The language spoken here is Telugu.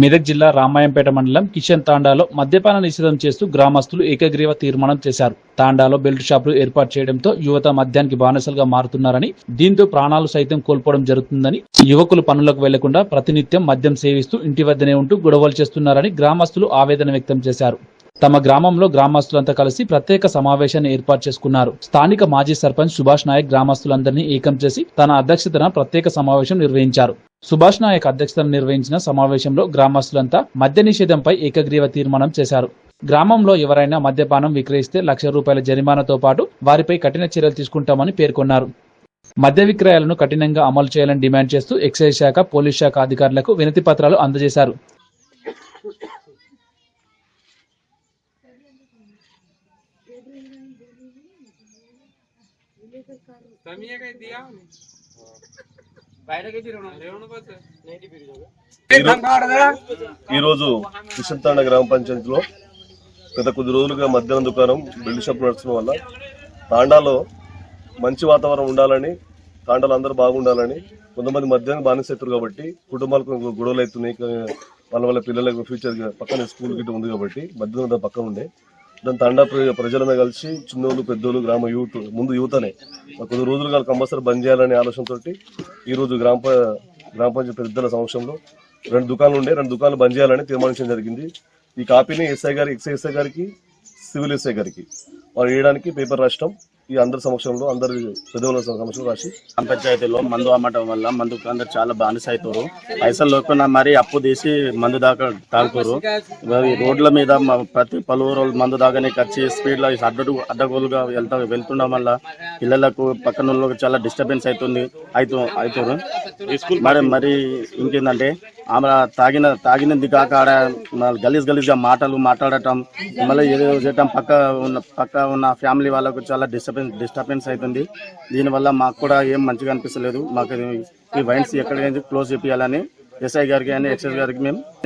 మెదక్ జిల్లా రామాయంపేట మండలం కిషన్ తాండాలో మద్యపాన నిషేధం చేస్తూ గ్రామస్తులు ఏకగ్రీవ తీర్మానం చేశారు. తాండాలో బెల్ట్ షాపులు ఏర్పాటు చేయడంతో యువత మద్యానికి బానిసలుగా మారుతున్నారని దీంతో ప్రాణాలు సైతం కోల్పోవడం జరుగుతుందని యువకులు పనులకు వెళ్ళకుండా ప్రతినిత్యం మద్యం సేవిస్తూ ఇంటి వద్దనే ఉంటూ గొడవలు చేస్తున్నారని గ్రామస్తులు ఆవేదన వ్యక్తం చేశారు. తమ గ్రామంలో గ్రామస్తులంతా కలిసి ప్రత్యేక సమావేశాన్ని ఏర్పాటు చేసుకున్నారు. స్థానిక మాజీ సర్పంచ్ సుభాష్ నాయక్ గ్రామస్తులందరినీ ఏకం చేసి తన అధ్యక్షతన ప్రత్యేక సమావేశం నిర్వహించారు. సుభాష్ నాయక్ అధ్యక్షతన నిర్వహించిన సమావేశంలో గ్రామస్తులంతా మద్య నిషేధంపై ఏకగ్రీవ తీర్మానం చేశారు. గ్రామంలో ఎవరైనా మద్యపానం విక్రయిస్తే లక్ష రూపాయల జరిమానాతో పాటు వారిపై కఠిన చర్యలు తీసుకుంటామని పేర్కొన్నారు. మద్య విక్రయాలను కఠినంగా అమలు చేయాలని డిమాండ్ చేస్తూ ఎక్సైజ్ శాఖ పోలీస్ శాఖ అధికారులకు వినతి పత్రాలు అందజేశారు. ఈరోజు కిషన్తాండ గ్రామ పంచాయతీలో గత కొద్ది రోజులుగా మధ్యాహ్నం దుకాణం బిల్డ్ షాప్ నడచడం వల్ల తాండాలో మంచి వాతావరణం ఉండాలని తాండాలు అందరూ బాగుండాలని కొంతమంది మధ్యాహ్నం బానిసెత్తురు కాబట్టి కుటుంబాలకు గొడవలు అవుతున్నాయి. వాళ్ళ వాళ్ళ పిల్లలకు ఫ్యూచర్ పక్కన స్కూల్ గిట్ట ఉంది కాబట్టి మధ్యాహ్నం పక్కన ఉండే. దాని తండా ప్ర- ప్రజలందరూ కలిసి చిన్నోళ్ళు పెద్దోళ్ళు గ్రామ యూత్ ముందు యువతనే కొద్ది రోజులు కాదు కంపల్సరీ బంద్ చేయాలనే ఆలోచనతోటి ఈరోజు గ్రామ గ్రామ పంచాయతీ పెద్దల సమక్షంలో రెండు దుకాణాలు ఉండే రెండు దుకాణాలు బంద్ చేయాలని తీర్మానించడం జరిగింది. ఈ కాపీని ఎస్ఐ గారి ఎక్సై ఎస్ఐ గారికి సివిల్ ఎస్ఐ గారికి వాళ్ళు వేయడానికి పేపర్ రాష్ట్రం ఈ అందరి సమక్షంలో అందరి పెద్దల సమక్షంలో రాసి గ్రామ పంచాయతీలో మందు అమ్మటం వల్ల మందుకు అందరు చాలా బానిస అవుతారు పైసలు లేకుండా మరి అప్పు తీసి మందు దాకా తాగుతారు. ఈ రోడ్ల మీద ప్రతి పలువురు మందు దాగానే వచ్చి స్పీడ్లో అడ్డు అడ్డగోలుగా వెళ్తా వెళ్తుండడం వల్ల పిల్లలకు పక్కన వాళ్ళకి చాలా డిస్టర్బెన్స్ అవుతుంది అవుతూ అవుతారు మరి మరి ఇంకేందంటే ఆమె తాగిన తాగినది కాక ఆడ గలీజ్ గలీజ్గా మాటలు మాట్లాడటం మళ్ళీ ఏదో చేయటం పక్క ఉన్న పక్క ఉన్న ఫ్యామిలీ వాళ్ళకు చాలా డిస్టర్బెన్స్ డిస్టర్బెన్స్ అవుతుంది దీనివల్ల మాకు కూడా ఏం మంచిగా అనిపిస్తలేదు. మాకు ఈ వైన్స్ ఎక్కడికైనా క్లోజ్ చేయాలని ఎస్ఐ గారికి అని ఎక్సైజ్ గారికి మేము